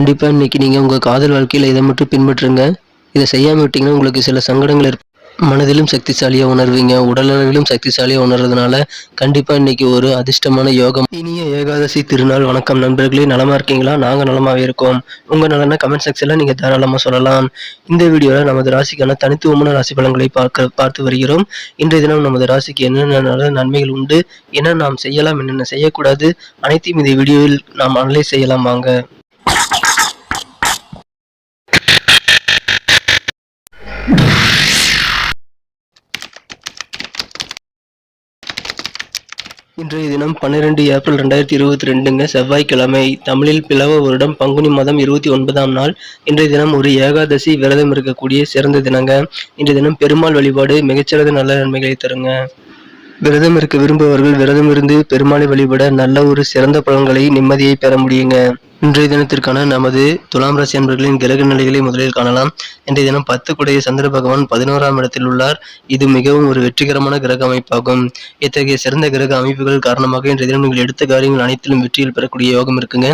கண்டிப்பாக இன்னைக்கு நீங்கள் உங்கள் காதல் வாழ்க்கையில் இதை மட்டும் பின்பற்றுங்க. இதை செய்யாமல் விட்டிங்கன்னா உங்களுக்கு சில சங்கடங்கள் ஏற்ப மனதிலும் சக்திசாலியாக உணர்வீங்க. உடலளவிலும் சக்திசாலியாக உணர்றதுனால கண்டிப்பாக இன்றைக்கி ஒரு அதிர்ஷ்டமான யோகம். இனிய ஏகாதசி திருநாள். வணக்கம் நண்பர்களே. நலமாக இருக்கீங்களா? நாங்கள் நலமாகவே இருக்கோம். உங்கள் நலனை கமெண்ட் செக்ஷனில் நீங்கள் தாராளமாக சொல்லலாம். இந்த வீடியோவில் நமது ராசிக்கான தனித்துவமான ராசி பலன்களை பார்க்க பார்த்து வருகிறோம். இன்றைய தினம் நமது ராசிக்கு என்னென்ன நல்ல நன்மைகள் உண்டு? என்ன நாம் செய்யலாம்? என்னென்ன செய்யக்கூடாது? அனைத்தையும் இந்த வீடியோவில் நாம் அனலைஸ் செய்யலாம். வாங்க. இன்றைய தினம் பன்னிரெண்டு ஏப்ரல் ரெண்டாயிரத்தி இருபத்தி ரெண்டுங்க செவ்வாய்க்கிழமை. தமிழில் பிளவ வருடம் பங்குனி மாதம் இருபத்தி ஒன்பதாம் நாள். இன்றைய தினம் ஒரு ஏகாதசி விரதம் இருக்கக்கூடிய சிறந்த தினங்க. இன்றைய தினம் பெருமாள் வழிபாடு மிகச்சிறந்த நல்ல நன்மைகளை தருங்க. விரதம் இருக்க விரும்புபவர்கள் விரதம் இருந்து பெருமாளை வழிபட நல்ல ஒரு சிறந்த பலன்களை நிம்மதியை பெற முடியுங்க. இன்றைய தினத்திற்கான நமது துலாம் ராசி அன்பர்களின் கிரக நிலைகளை முதலில் காணலாம். இன்றைய தினம் பத்து குடைய சந்திர பகவான் பதினோராம் இடத்தில் உள்ளார். இது மிகவும் ஒரு வெற்றிகரமான கிரக அமைப்பாகும். இத்தகைய சிறந்த கிரக அமைப்புகள் காரணமாக இன்றைய தினம் நீங்கள் எடுத்த காரியங்கள் அனைத்திலும் வெற்றியில் பெறக்கூடிய யோகம் இருக்குங்க.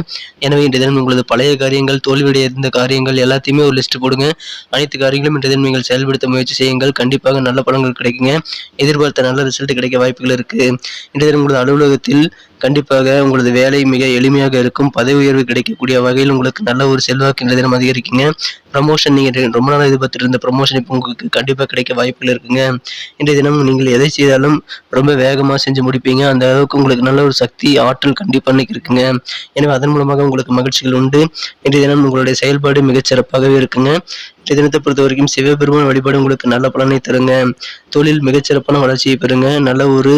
எனவே இன்றைய தினம் உங்களது பழைய காரியங்கள் தோல்வியடைந்த காரியங்கள் எல்லாத்தையுமே ஒரு லிஸ்ட் போடுங்க. அனைத்து காரியங்களும் இன்றைய தினம் நீங்கள் செயல்படுத்த முயற்சி செய்யுங்கள். கண்டிப்பாக நல்ல பலன்கள் கிடைக்குங்க. எதிர்பார்த்த நல்ல ரிசல்ட் கிடைக்க வாய்ப்புகள் இருக்கு. இன்றைய தினம் உங்களது அலுவலகத்தில் கண்டிப்பாக உங்களது வேலை மிக எளிமையாக இருக்கும். பதவி உயர்வு கிடைக்கக்கூடிய வகையில் உங்களுக்கு நல்ல ஒரு செல்வாக்கு இன்றைய தினம் அதிகரிக்குங்க ப்ரமோஷன் நீங்கள் ரொம்ப நாள் எதிர்பார்த்துட்டு இருந்த ப்ரமோஷன் இப்போ உங்களுக்கு கண்டிப்பாக கிடைக்க வாய்ப்புகள் இருக்குங்க. இன்றைய தினம் நீங்கள் எதை செய்தாலும் ரொம்ப வேகமாக செஞ்சு முடிப்பீங்க. அந்த அளவுக்கு உங்களுக்கு நல்ல ஒரு சக்தி ஆற்றல் கண்டிப்பாக இன்னைக்கு இருக்குங்க. எனவே அதன் மூலமாக உங்களுக்கு மகிழ்ச்சிகள் உண்டு. இன்றைய தினம் உங்களுடைய செயல்பாடு மிகச்சிறப்பாகவே இருக்குங்க. தினத்தை பொறுத்த வரைக்கும் சிவபெருமான் வழிபாடு உங்களுக்கு நல்ல பலனை தருங்க. தொழில் மிகச்சிறப்பான வளர்ச்சியை பெறுங்க. நல்ல ஒரு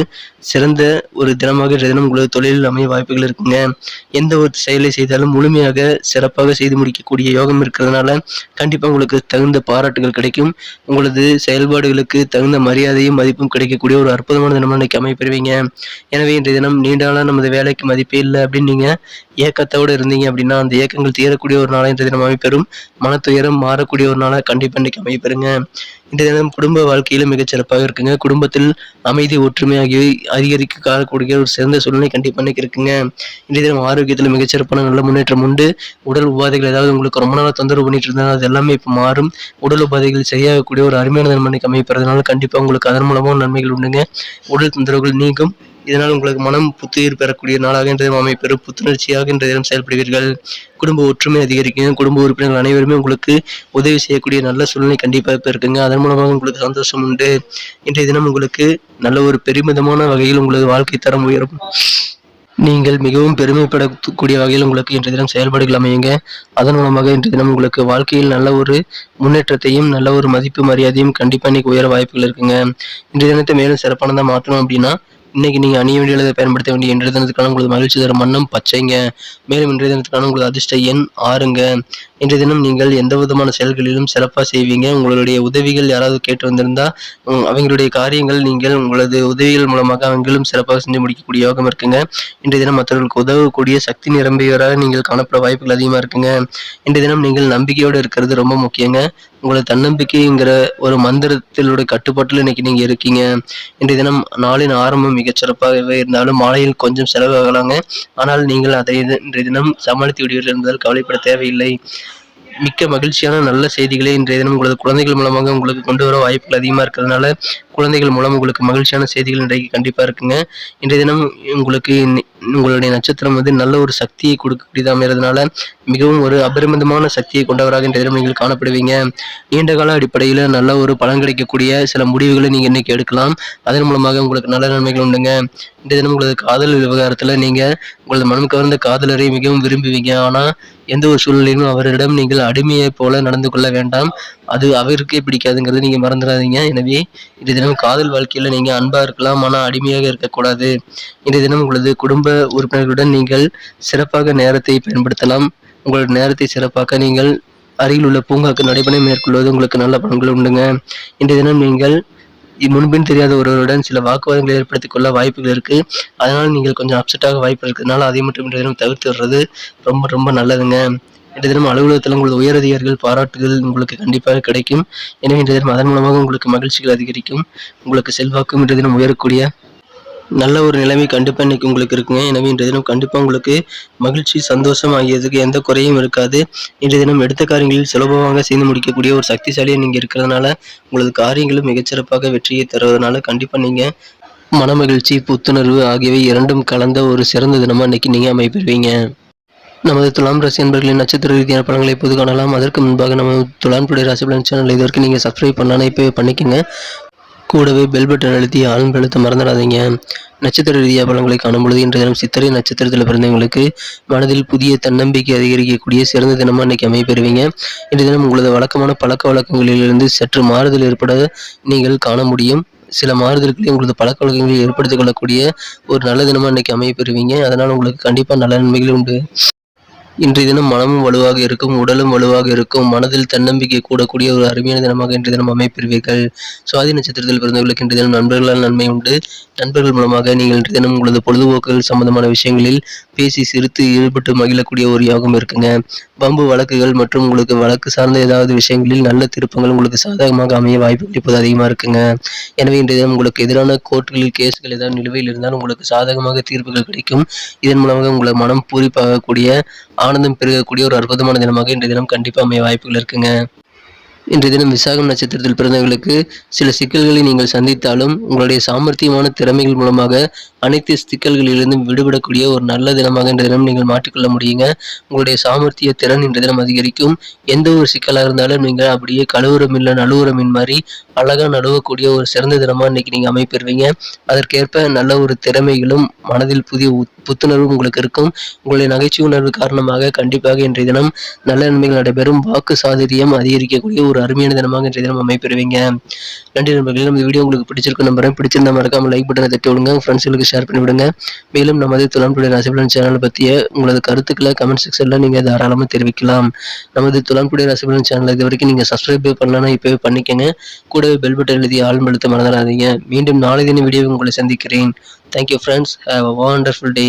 சிறந்த ஒரு தினமாக இன்றைய தினம் உங்களுக்கு தொழிலில் அமைய வாய்ப்புகள் இருக்குங்க. எந்த ஒரு செயலை செய்தாலும் முழுமையாக சிறப்பாக செய்து முடிக்கக்கூடிய யோகம் இருக்கிறதுனால கண்டிப்பாக உங்களுக்கு தகுந்த பாராட்டுகள் கிடைக்கும். உங்களது செயல்பாடுகளுக்கு தகுந்த மரியாதையும் மதிப்பும் கிடைக்கக்கூடிய ஒரு அற்புதமான தினமாக இன்னைக்கு அமைப்பெறுவீங்க எனவே இன்றைய தினம் நீண்ட நாளாக நமது வேலைக்கு மதிப்பே இல்லை அப்படின்னு நீங்கள் ஏக்கத்தோடு இருந்தீங்க அப்படின்னா அந்த ஏக்கங்கள் தீரக்கூடிய ஒரு நாளாக இன்றைய தினம் அமைப்பெறும் மனத்துயரம் மாறக்கூடிய ஒரு நாளாக கண்டிப்பாக இன்னைக்கு அமைப்பெறுங்க இந்த தினம் குடும்ப வாழ்க்கையில மிகச்சிறப்பாக இருக்குங்க. குடும்பத்தில் அமைதி ஒற்றுமை ஆகியவை அதிகரிக்க காணக்கூடிய ஒரு சிறந்த சூழ்நிலை கண்டிப்பாக இன்னைக்கு இருக்குங்க. இன்றைய தினம் ஆரோக்கியத்தில் மிகச்சிறப்பான நல்ல முன்னேற்றம் உண்டு. உடல் உபாதைகள் ஏதாவது உங்களுக்கு ரொம்ப நாளாக தொந்தரவு பண்ணிட்டு இருந்தாலும் அது எல்லாமே இப்போ மாறும். உடல் உபாதைகள் சரியாகக்கூடிய ஒரு அருமையான தினம் இன்னைக்கு அமைப்பறதுனால கண்டிப்பாக உங்களுக்கு அதன் மூலமாக நன்மைகள் உண்டுங்க. உடல் தொந்தரவுகள் நீங்கும். இதனால் உங்களுக்கு மனம் புத்துயிர் பெறக்கூடிய நாளாக இன்றைய அமைப்பெறும் புத்துணர்ச்சியாக இன்றைய தினம் செயல்படுவீர்கள். குடும்ப ஒற்றுமை அதிகரிக்கும். குடும்ப உறுப்பினர்கள் அனைவருமே உங்களுக்கு உதவி செய்யக்கூடிய நல்ல சூழ்நிலை கண்டிப்பாக இப்போ இருக்குங்க. அதன் மூலமாக உங்களுக்கு சந்தோஷம் உண்டு. இன்றைய தினம் உங்களுக்கு நல்ல ஒரு பெருமிதமான வகையில் உங்களது வாழ்க்கை தரம் உயரும். நீங்கள் மிகவும் பெருமைப்படக்கூடிய வகையில் உங்களுக்கு இன்றைய தினம் செயல்பாடுகள் அமையுங்க. அதன் மூலமாக இன்றைய தினம் உங்களுக்கு வாழ்க்கையில் நல்ல ஒரு முன்னேற்றத்தையும் நல்ல ஒரு மதிப்பு மரியாதையும் கண்டிப்பாக இன்னைக்கு உயர வாய்ப்புகள் இருக்குங்க. இன்றைய தினத்தை மேலும் சிறப்பானதாக மாற்றணும் அப்படின்னா இன்னைக்கு நீங்கள் அணிய வேண்டிய அல்லது பயன்படுத்த வேண்டிய இன்றைய தினத்துக்கான உங்களுக்கு மகிழ்ச்சி தரும் வண்ணம் பச்சைங்க. மேலும் இன்றைய தினத்துக்கான உங்களது அதிர்ஷ்ட எண் ஆறுங்க. இன்றைய தினம் நீங்கள் எந்த விதமான செயல்களிலும் சிறப்பாக செய்வீங்க? உங்களுடைய உதவிகள் யாராவது கேட்டு வந்திருந்தால் அவங்களுடைய காரியங்கள் நீங்கள் உங்களது உதவிகள் மூலமாக அவங்களும் சிறப்பாக செஞ்சு முடிக்கக்கூடிய யோகம் இருக்குங்க. இன்றைய தினம் மற்றவர்களுக்கு உதவக்கூடிய சக்தி நிரம்பியவராக நீங்கள் காணப்பட வாய்ப்புகள் அதிகமாக இருக்குங்க. இன்றைய தினம் நீங்கள் நம்பிக்கையோடு இருக்கிறது ரொம்ப முக்கியங்க. உங்களை தன்னம்பிக்கைங்கிற ஒரு மந்திரத்திலுடைய கட்டுப்பாட்டில் இன்னைக்கு நீங்க இருக்கீங்க. இன்றைய தினம் நாளின் ஆரம்பம் மிகச்சிறப்பாகவே இருந்தாலும் மாலையில் கொஞ்சம் செலவாகலாங்க. ஆனால் நீங்கள் அதை இன்றைய தினம் சமாளித்து விடுவீர்கள் என்பதால் கவலைப்பட தேவையில்லை. மிக்க மகிழ்ச்சியான நல்ல செய்திகளை இன்றைய தினம் உங்களது குழந்தைகள் மூலமாக உங்களுக்கு கொண்டு வர வாய்ப்புகள் அதிகமாக இருக்கிறதுனால குழந்தைகள் மூலம் உங்களுக்கு மகிழ்ச்சியான செய்திகள் இன்றைக்கு கண்டிப்பாக இருக்குங்க. இன்றைய தினம் உங்களுக்கு உங்களுடைய நட்சத்திரம் வந்து நல்ல ஒரு சக்தியை கொடுக்கக்கூடியதாக அமைகிறதுனால மிகவும் ஒரு அபரிமிதமான சக்தியை கொண்டவராக இன்றைய நீங்கள் காணப்படுவீங்க. நீண்ட கால அடிப்படையில் நல்ல ஒரு பலன் கிடைக்கக்கூடிய சில முடிவுகளை நீங்கள் இன்னைக்கு எடுக்கலாம். அதன் மூலமாக உங்களுக்கு நல்ல நன்மைகள் உண்டுங்க. இன்றைய தினம் உங்களது காதல் விவகாரத்தில் நீங்கள் உங்களது மனம் கவர்ந்த காதலரை மிகவும் விரும்புவீங்க. ஆனால் எந்த ஒரு சூழ்நிலையிலும் அவரிடம் நீங்கள் அடிமையைப் போல நடந்து கொள்ள வேண்டாம். அது அவருக்கே பிடிக்காதுங்கிறது நீங்கள் மறந்துடாதீங்க. எனவே இன்றைய தினம் காதல் வாழ்க்கையில் நீங்கள் அன்பாக இருக்கலாம். ஆனால் அடிமையாக இருக்கக்கூடாது. இன்றைய தினம் உங்களது குடும்ப உறுப்பினர்களுடன் நீங்கள் சிறப்பாக நேரத்தை பயன்படுத்தலாம். உங்களோட நேரத்தை சிறப்பாக்க நீங்கள் அருகில் உள்ள பூங்காக்கு நடைபயணம் மேற்கொள்வது உங்களுக்கு நல்ல பலன்கள் உண்டுங்க. இன்றைய தினம் நீங்கள் முன்பின் தெரியாத ஒருவருடன் சில வாக்குவாதங்களை ஏற்படுத்திக் கொள்ள வாய்ப்புகள் இருக்கு. அதனால நீங்கள் கொஞ்சம் அப்செட்டாக வாய்ப்பு இருக்கிறதுனால அதை மட்டும் இன்றைய தினம் தவிர்த்து வர்றது ரொம்ப ரொம்ப நல்லதுங்க. இன்றைய தினம் அலுவலகத்தில் உங்களது உயரதிகாரிகள் பாராட்டுகள் உங்களுக்கு கண்டிப்பாக கிடைக்கும். எனவே இன்றைய தினம் அதன் மூலமாக உங்களுக்கு மகிழ்ச்சிகள் அதிகரிக்கும். உங்களுக்கு செல்வாக்கும் இன்றைய தினம் உயரக்கூடிய நல்ல ஒரு நிலைமை கண்டிப்பாக இன்றைக்கி உங்களுக்கு இருக்குங்க. எனவே இன்றைய தினம் கண்டிப்பாக உங்களுக்கு மகிழ்ச்சி சந்தோஷம் ஆகியதுக்கு எந்த குறையும் இருக்காது. இன்றைய தினம் எடுத்த காரியங்களில் சுலபமாக செய்து முடிக்கக்கூடிய ஒரு சக்திசாலியாக நீங்கள் இருக்கிறதுனால உங்களது காரியங்களும் மிகச்சிறப்பாக வெற்றியை தருவதனால கண்டிப்பாக நீங்கள் மனமகிழ்ச்சி புத்துணர்வு ஆகியவை இரண்டும் கலந்த ஒரு சிறந்த தினமாக இன்னைக்கு நீங்கள் அமைப்பெறுவீங்க. நமது துலாம் ராசி என்பர்களின் நட்சத்திர ரீதியான படங்களை இப்போது காணலாம். அதற்கு முன்பாக நம்ம துலான்புடைய ராசி பலன் சேனல் இது வரைக்கும் நீங்கள் சப்ஸ்கிரைப் பண்ணலாம் இப்போ பண்ணிக்கோங்க. கூடவே பெல் பட்டன் அழுத்தி ஆளும் அழுத்த மறந்துடாதீங்க. நட்சத்திர ரீதியாக பலன்களை காணும் பொழுது இன்றைய தினம் சித்திரை நட்சத்திரத்தில் பிறந்தவங்களுக்கு மனதில் புதிய தன்னம்பிக்கை அதிகரிக்கக்கூடிய சிறந்த தினமாக இன்னைக்கு அமைப்பெறுவீங்க இன்றைய தினம் உங்களது வழக்கமான பழக்க வழக்கங்களிலிருந்து சற்று மாறுதல் ஏற்பட நீங்கள் காண முடியும். சில மாறுதல்களை உங்களது பழக்க வழக்கங்களில் ஏற்படுத்திக் கொள்ளக்கூடிய ஒரு நல்ல தினமாக இன்னைக்கு அமைப்பெறுவீங்க அதனால் உங்களுக்கு கண்டிப்பாக நல்ல நன்மைகள் உண்டு. இன்றைய தினம் மனமும் வலுவாக இருக்கும் உடலும் வலுவாக இருக்கும் மனதில் தன்னம்பிக்கை கூடக்கூடிய ஒரு அருமையான தினமாக இன்றைய தினம் அமைப்பெறுவீர்கள். சுவாதி நட்சத்திரத்தில் பிறந்தவர்களுக்கு இன்றைய தினம் நண்பர்களால் நன்மை உண்டு. நண்பர்கள் மூலமாக நீங்கள் இன்றைய தினம் உங்களது பொழுதுபோக்குகள் சம்பந்தமான விஷயங்களில் பேசி சிரித்து ஈடுபட்டு மகிழக்கூடிய ஒரு யோகம் இருக்குங்க. பம்பு வழக்குகள் மற்றும் உங்களுக்கு வழக்கு சார்ந்த ஏதாவது விஷயங்களில் நல்ல திருப்பங்கள் உங்களுக்கு சாதகமாக அமைய வாய்ப்புகள் இப்போது அதிகமாக இருக்குங்க. எனவே இன்றைய தினம் உங்களுக்கு எதிரான கோர்ட்டுகளில் கேஸ்கள் ஏதாவது நிலுவையில் இருந்தால் உங்களுக்கு சாதகமாக தீர்ப்புகள் கிடைக்கும். இதன் மூலமாக உங்களை மனம் பூரிப்பாகக்கூடிய ஆனந்தம் பெருகக்கூடிய ஒரு அற்புதமான தினமாக இன்றைய தினம் கண்டிப்பாக அமைய வாய்ப்புகள் இருக்குங்க. இன்றைய தினம் விசாகம் நட்சத்திரத்தில் பிறந்தவர்களுக்கு சில சிக்கல்களை நீங்கள் சந்தித்தாலும் உங்களுடைய சாமர்த்தியமான திறமைகள் மூலமாக அனைத்து சிக்கல்களிலிருந்தும் விடுபடக்கூடிய ஒரு நல்ல தினமாக இன்றைய தினம் நீங்கள் மாற்றிக்கொள்ள முடியுங்க. உங்களுடைய சாமர்த்திய திறன் இன்றைய தினம் அதிகரிக்கும். எந்த ஒரு சிக்கலாக இருந்தாலும் நீங்கள் அப்படியே கழுவுரம் இல்லை நழுவுறமின் மாதிரி அழகாக நழுவக்கூடிய ஒரு சிறந்த தினமாக இன்னைக்கு நீங்கள் அமைப்பெறுவீங்க. அதற்கேற்ப நல்ல ஒரு திறமைகளும் மனதில் புதிய உத்- புத்துணர்வும் உங்களுக்கு இருக்கும். உங்களுடைய நகைச்சுவை உணர்வு காரணமாக கண்டிப்பாக இன்றைய தினம் நல்ல நன்மைகள் நடைபெறும். வாக்கு சாதுரியம் அதிகரிக்கக்கூடிய ஒரு அருமையான தினமாக இன்றைய தினம் அமைப்பெறுவீங்க. நன்றி நண்பர்களே நம்ம வீடியோ உங்களுக்கு பிடிச்சிருக்கு நம்புறேன். பிடிச்சிருந்தா மறக்காம லைக் பட்டனை தட்டி விடுங்க. உங்க ஃப்ரெண்ட்ஸுகளுக்கு ஷேர் பண்ணி விடுங்க. மேலும் நமது துலாம் ரசிபலன் சேனலை பற்றிய உங்களது கருத்துக்களை கமெண்ட் செக்ஷனில் நீங்கள் தாராளமாக தெரிவிக்கலாம். நமது துலாம் ரசிபலன் சேனலை சேனல் இது வரைக்கும் நீங்கள் சப்ஸ்கிரைப் பண்ணலன்னா இப்போவே பண்ணிக்கங்க. கூடவே பெல் பட்டன் எழுதி ஆள் மழுத்த மறந்துடாதீங்க. மீண்டும் நாளை தின வீடியோ உங்களை சந்திக்கிறேன். Thank you friends have a wonderful day